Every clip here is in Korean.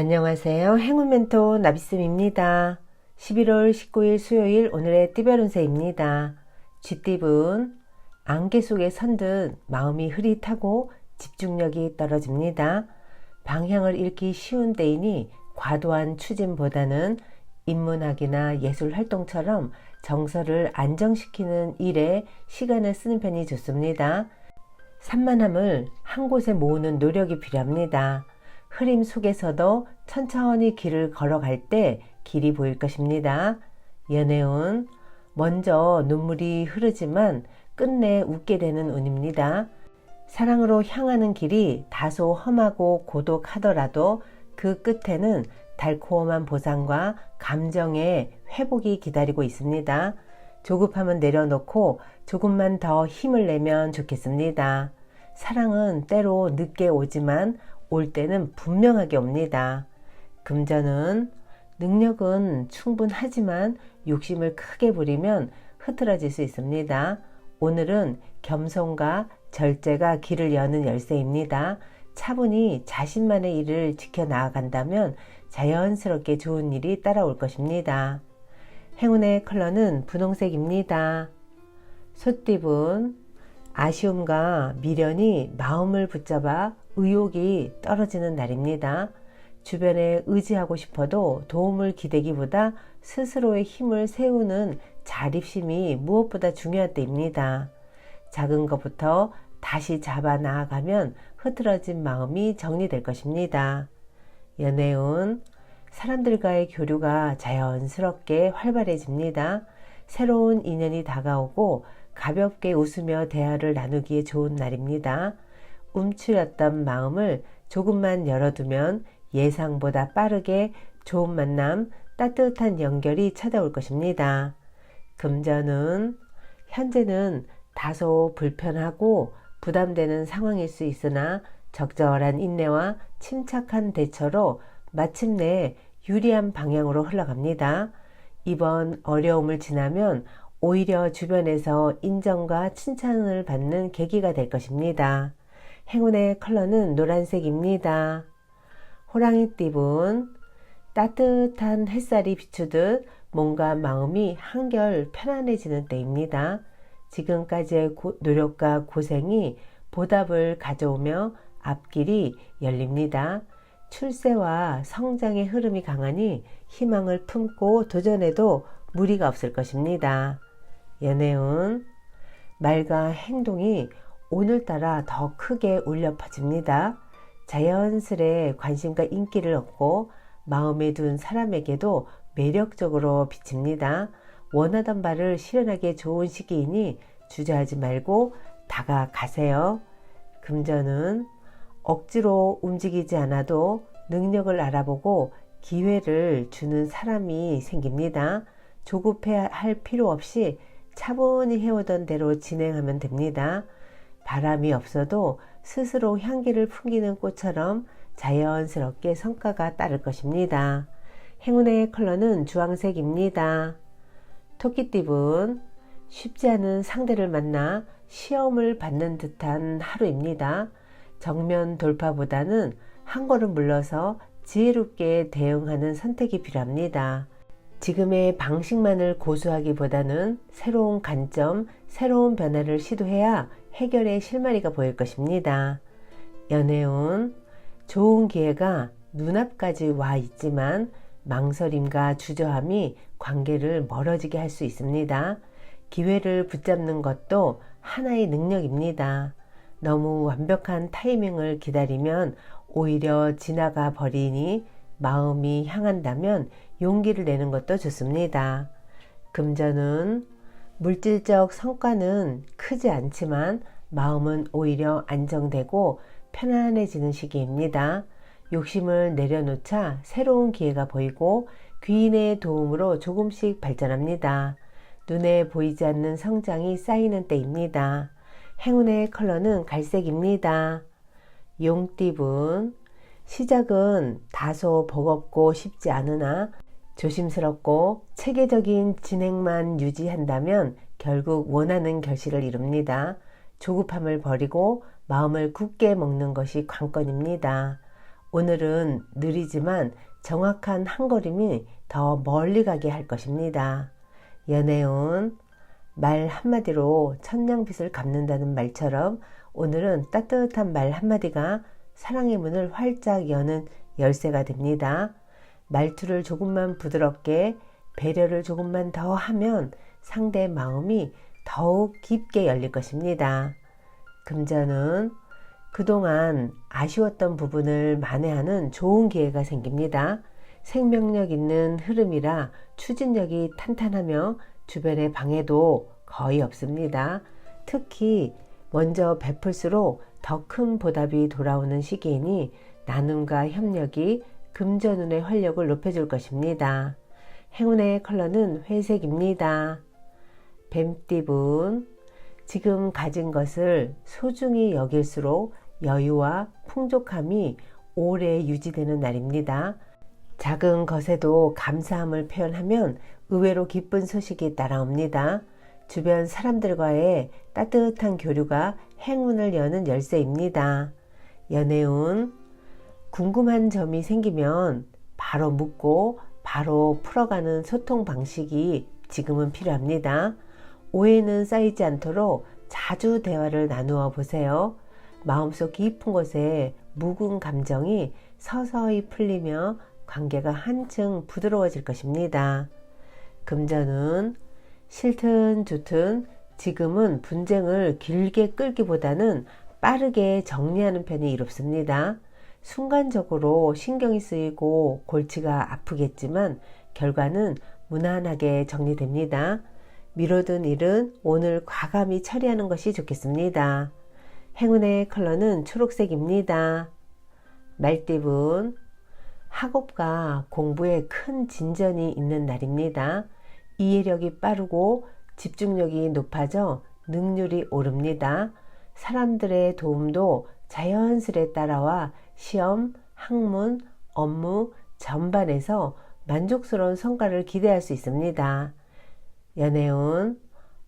안녕하세요. 행운 멘토 나비쌤입니다. 11월 19일 수요일 오늘의 띠별 운세입니다. 쥐띠분 안개 속에 선듯 마음이 흐릿하고 집중력이 떨어집니다. 방향을 잃기 쉬운 때이니 과도한 추진보다는 인문학이나 예술 활동처럼 정서를 안정시키는 일에 시간을 쓰는 편이 좋습니다. 산만함을 한 곳에 모으는 노력이 필요합니다. 흐림 속에서도 천천히 길을 걸어갈 때 길이 보일 것입니다. 연애운 먼저 눈물이 흐르지만 끝내 웃게 되는 운입니다. 사랑으로 향하는 길이 다소 험하고 고독하더라도 그 끝에는 달콤한 보상과 감정의 회복이 기다리고 있습니다. 조급함은 내려놓고 조금만 더 힘을 내면 좋겠습니다. 사랑은 때로 늦게 오지만 올 때는 분명하게 옵니다. 금전은 능력은 충분하지만 욕심을 크게 부리면 흐트러질 수 있습니다. 오늘은 겸손과 절제가 길을 여는 열쇠입니다. 차분히 자신만의 일을 지켜 나아간다면 자연스럽게 좋은 일이 따라올 것입니다. 행운의 컬러는 분홍색입니다. 소띠분 아쉬움과 미련이 마음을 붙잡아 의욕이 떨어지는 날입니다. 주변에 의지하고 싶어도 도움을 기대기보다 스스로의 힘을 세우는 자립심이 무엇보다 중요한 때입니다. 작은 것부터 다시 잡아 나아가면 흐트러진 마음이 정리될 것입니다. 연애운 사람들과의 교류가 자연스럽게 활발해집니다. 새로운 인연이 다가오고 가볍게 웃으며 대화를 나누기에 좋은 날입니다. 움츠렸던 마음을 조금만 열어두면 예상보다 빠르게 좋은 만남, 따뜻한 연결이 찾아올 것입니다. 금전은 현재는 다소 불편하고 부담되는 상황일 수 있으나 적절한 인내와 침착한 대처로 마침내 유리한 방향으로 흘러갑니다. 이번 어려움을 지나면 오히려 주변에서 인정과 칭찬을 받는 계기가 될 것입니다. 행운의 컬러는 노란색입니다. 호랑이띠분 따뜻한 햇살이 비추듯 몸과 마음이 한결 편안해지는 때입니다. 지금까지의 고, 노력과 고생이 보답을 가져오며 앞길이 열립니다. 출세와 성장의 흐름이 강하니 희망을 품고 도전해도 무리가 없을 것입니다. 연애운 말과 행동이 오늘따라 더 크게 울려 퍼집니다. 자연스레 관심과 인기를 얻고 마음에 둔 사람에게도 매력적으로 비칩니다. 원하던 바를 실현하기에 좋은 시기이니 주저하지 말고 다가가세요. 금전은 억지로 움직이지 않아도 능력을 알아보고 기회를 주는 사람이 생깁니다. 조급해 할 필요 없이 차분히 해오던 대로 진행하면 됩니다. 바람이 없어도 스스로 향기를 풍기는 꽃처럼 자연스럽게 성과가 따를 것입니다. 행운의 컬러는 주황색입니다. 토끼띠분 쉽지 않은 상대를 만나 시험을 받는 듯한 하루입니다. 정면 돌파보다는 한 걸음 물러서 지혜롭게 대응하는 선택이 필요합니다. 지금의 방식만을 고수하기보다는 새로운 관점, 새로운 변화를 시도해야 해결의 실마리가 보일 것입니다. 연애운 좋은 기회가 눈앞까지 와 있지만 망설임과 주저함이 관계를 멀어지게 할 수 있습니다. 기회를 붙잡는 것도 하나의 능력입니다. 너무 완벽한 타이밍을 기다리면 오히려 지나가 버리니 마음이 향한다면 용기를 내는 것도 좋습니다. 금전은 물질적 성과는 크지 않지만 마음은 오히려 안정되고 편안해지는 시기입니다. 욕심을 내려놓자 새로운 기회가 보이고 귀인의 도움으로 조금씩 발전합니다. 눈에 보이지 않는 성장이 쌓이는 때입니다. 행운의 컬러는 갈색입니다. 용띠분 시작은 다소 버겁고 쉽지 않으나 조심스럽고 체계적인 진행만 유지한다면 결국 원하는 결실을 이룹니다. 조급함을 버리고 마음을 굳게 먹는 것이 관건입니다. 오늘은 느리지만 정확한 한 걸음이 더 멀리 가게 할 것입니다. 연애운 말 한마디로 천냥빚을 갚는다는 말처럼 오늘은 따뜻한 말 한마디가 사랑의 문을 활짝 여는 열쇠가 됩니다. 말투를 조금만 부드럽게 배려를 조금만 더 하면 상대의 마음이 더욱 깊게 열릴 것입니다. 금전은 그동안 아쉬웠던 부분을 만회하는 좋은 기회가 생깁니다. 생명력 있는 흐름이라 추진력이 탄탄하며 주변의 방해도 거의 없습니다. 특히 먼저 베풀수록 더 큰 보답이 돌아오는 시기이니 나눔과 협력이 금전운의 활력을 높여줄 것입니다. 행운의 컬러는 회색입니다. 뱀띠분, 지금 가진 것을 소중히 여길수록 여유와 풍족함이 오래 유지되는 날입니다. 작은 것에도 감사함을 표현하면 의외로 기쁜 소식이 따라옵니다. 주변 사람들과의 따뜻한 교류가 행운을 여는 열쇠입니다. 연애운, 궁금한 점이 생기면 바로 묻고 바로 풀어가는 소통 방식이 지금은 필요합니다. 오해는 쌓이지 않도록 자주 대화를 나누어 보세요. 마음속 깊은 곳에 묵은 감정이 서서히 풀리며 관계가 한층 부드러워질 것입니다. 금전은 싫든 좋든 지금은 분쟁을 길게 끌기보다는 빠르게 정리하는 편이 이롭습니다. 순간적으로 신경이 쓰이고 골치가 아프겠지만 결과는 무난하게 정리됩니다. 미뤄둔 일은 오늘 과감히 처리하는 것이 좋겠습니다. 행운의 컬러는 초록색입니다. 말띠분, 학업과 공부에 큰 진전이 있는 날입니다. 이해력이 빠르고 집중력이 높아져 능률이 오릅니다. 사람들의 도움도 자연스레 따라와 시험, 학문, 업무 전반에서 만족스러운 성과를 기대할 수 있습니다. 연애운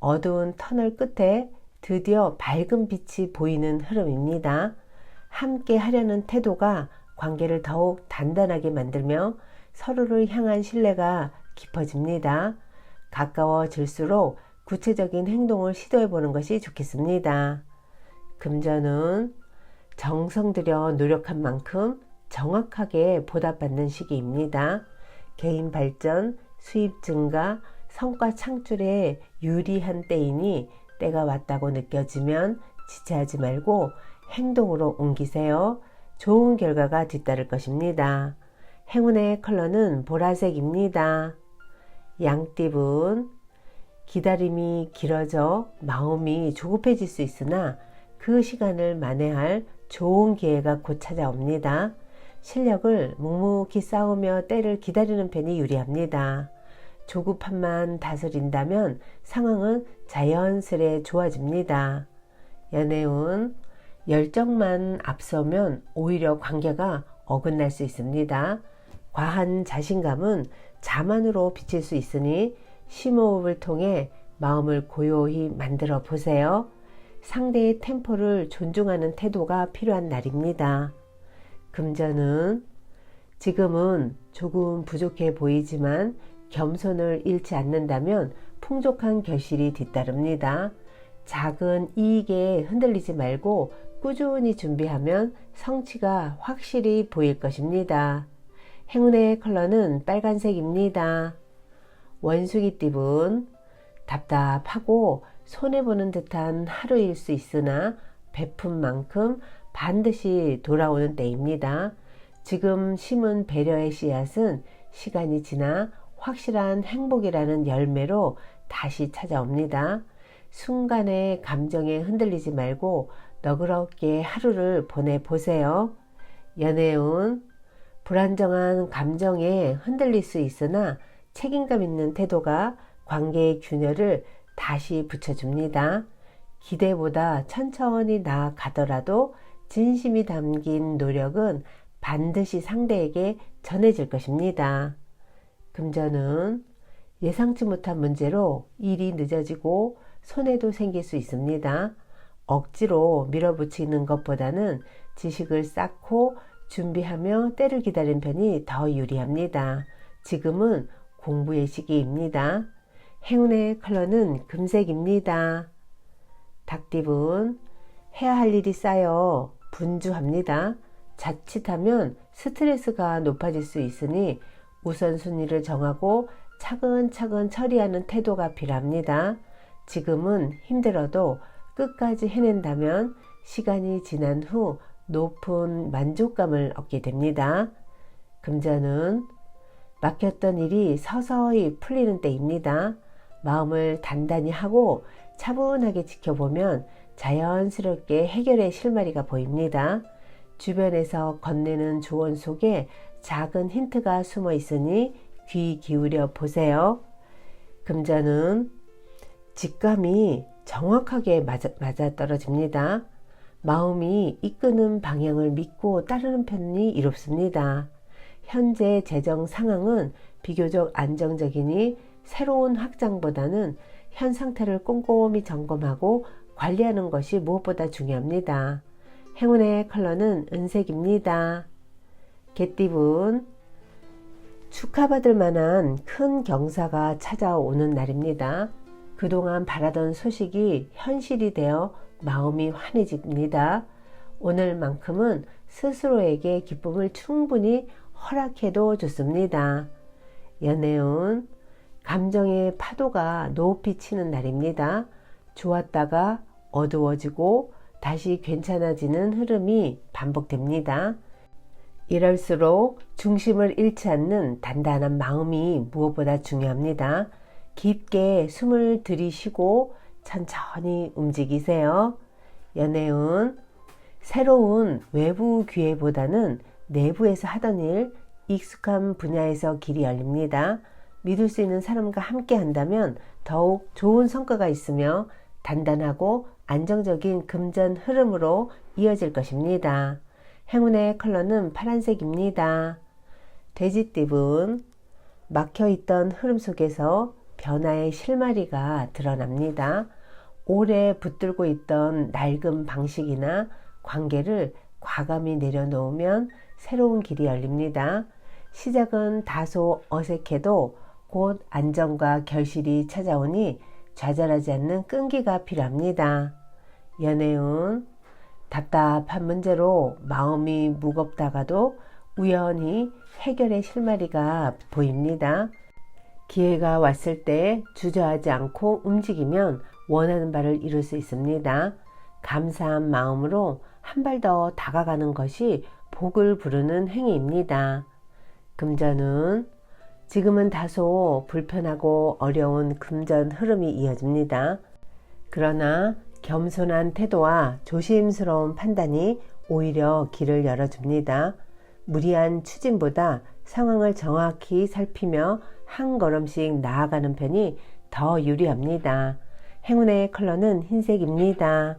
어두운 터널 끝에 드디어 밝은 빛이 보이는 흐름입니다. 함께 하려는 태도가 관계를 더욱 단단하게 만들며 서로를 향한 신뢰가 깊어집니다. 가까워질수록 구체적인 행동을 시도해 보는 것이 좋겠습니다. 금전은 정성 들여 노력한 만큼 정확하게 보답받는 시기입니다. 개인 발전, 수입 증가, 성과 창출에 유리한 때이니 때가 왔다고 느껴지면 지체하지 말고 행동으로 옮기세요. 좋은 결과가 뒤따를 것입니다. 행운의 컬러는 보라색입니다. 양띠분, 기다림이 길어져 마음이 조급해질 수 있으나 그 시간을 만회할 좋은 기회가 곧 찾아옵니다. 실력을 묵묵히 쌓으며 때를 기다리는 편이 유리합니다. 조급함만 다스린다면 상황은 자연스레 좋아집니다. 연애운 열정만 앞서면 오히려 관계가 어긋날 수 있습니다. 과한 자신감은 자만으로 비칠 수 있으니 심호흡을 통해 마음을 고요히 만들어 보세요. 상대의 템포를 존중하는 태도가 필요한 날입니다. 금전은 지금은 조금 부족해 보이지만 겸손을 잃지 않는다면 풍족한 결실이 뒤따릅니다. 작은 이익에 흔들리지 말고 꾸준히 준비하면 성취가 확실히 보일 것입니다. 행운의 컬러는 빨간색입니다. 원숭이 띠분 답답하고 손해보는 듯한 하루일 수 있으나 베푼 만큼 반드시 돌아오는 때입니다. 지금 심은 배려의 씨앗은 시간이 지나 확실한 행복이라는 열매로 다시 찾아옵니다. 순간의 감정에 흔들리지 말고 너그럽게 하루를 보내보세요. 연애운 불안정한 감정에 흔들릴 수 있으나 책임감 있는 태도가 관계의 균열을 다시 붙여줍니다. 기대보다 천천히 나아가더라도 진심이 담긴 노력은 반드시 상대에게 전해질 것입니다. 금전은 예상치 못한 문제로 일이 늦어지고 손해도 생길 수 있습니다. 억지로 밀어붙이는 것보다는 지식을 쌓고 준비하며 때를 기다린 편이 더 유리합니다. 지금은 공부의 시기입니다. 행운의 컬러는 금색입니다. 닭띠분 해야 할 일이 쌓여 분주합니다. 자칫하면 스트레스가 높아질 수 있으니 우선순위를 정하고 차근차근 처리하는 태도가 필요합니다. 지금은 힘들어도 끝까지 해낸다면 시간이 지난 후 높은 만족감을 얻게 됩니다. 금전은 막혔던 일이 서서히 풀리는 때입니다. 마음을 단단히 하고 차분하게 지켜보면 자연스럽게 해결의 실마리가 보입니다. 주변에서 건네는 조언 속에 작은 힌트가 숨어 있으니 귀 기울여 보세요. 금전은 직감이 정확하게 맞아, 맞아 떨어집니다. 마음이 이끄는 방향을 믿고 따르는 편이 이롭습니다. 현재 재정 상황은 비교적 안정적이니 새로운 확장보다는 현 상태를 꼼꼼히 점검하고 관리하는 것이 무엇보다 중요합니다. 행운의 컬러는 은색입니다. 개띠분 축하받을 만한 큰 경사가 찾아오는 날입니다. 그동안 바라던 소식이 현실이 되어 마음이 환해집니다. 오늘만큼은 스스로에게 기쁨을 충분히 허락해도 좋습니다. 연애운 감정의 파도가 높이 치는 날입니다. 좋았다가 어두워지고 다시 괜찮아지는 흐름이 반복됩니다. 이럴수록 중심을 잃지 않는 단단한 마음이 무엇보다 중요합니다. 깊게 숨을 들이쉬고 천천히 움직이세요. 연애운 새로운 외부 기회보다는 내부에서 하던 일, 익숙한 분야에서 길이 열립니다. 믿을 수 있는 사람과 함께 한다면 더욱 좋은 성과가 있으며 단단하고 안정적인 금전 흐름으로 이어질 것입니다. 행운의 컬러는 파란색입니다. 돼지띠분 막혀있던 흐름 속에서 변화의 실마리가 드러납니다. 오래 붙들고 있던 낡은 방식이나 관계를 과감히 내려놓으면 새로운 길이 열립니다. 시작은 다소 어색해도 곧 안정과 결실이 찾아오니 좌절하지 않는 끈기가 필요합니다. 연애운 답답한 문제로 마음이 무겁다가도 우연히 해결의 실마리가 보입니다. 기회가 왔을 때 주저하지 않고 움직이면 원하는 바를 이룰 수 있습니다. 감사한 마음으로 한 발 더 다가가는 것이 복을 부르는 행위입니다. 금전은 지금은 다소 불편하고 어려운 금전 흐름이 이어집니다. 그러나 겸손한 태도와 조심스러운 판단이 오히려 길을 열어줍니다. 무리한 추진보다 상황을 정확히 살피며 한 걸음씩 나아가는 편이 더 유리합니다. 행운의 컬러는 흰색입니다.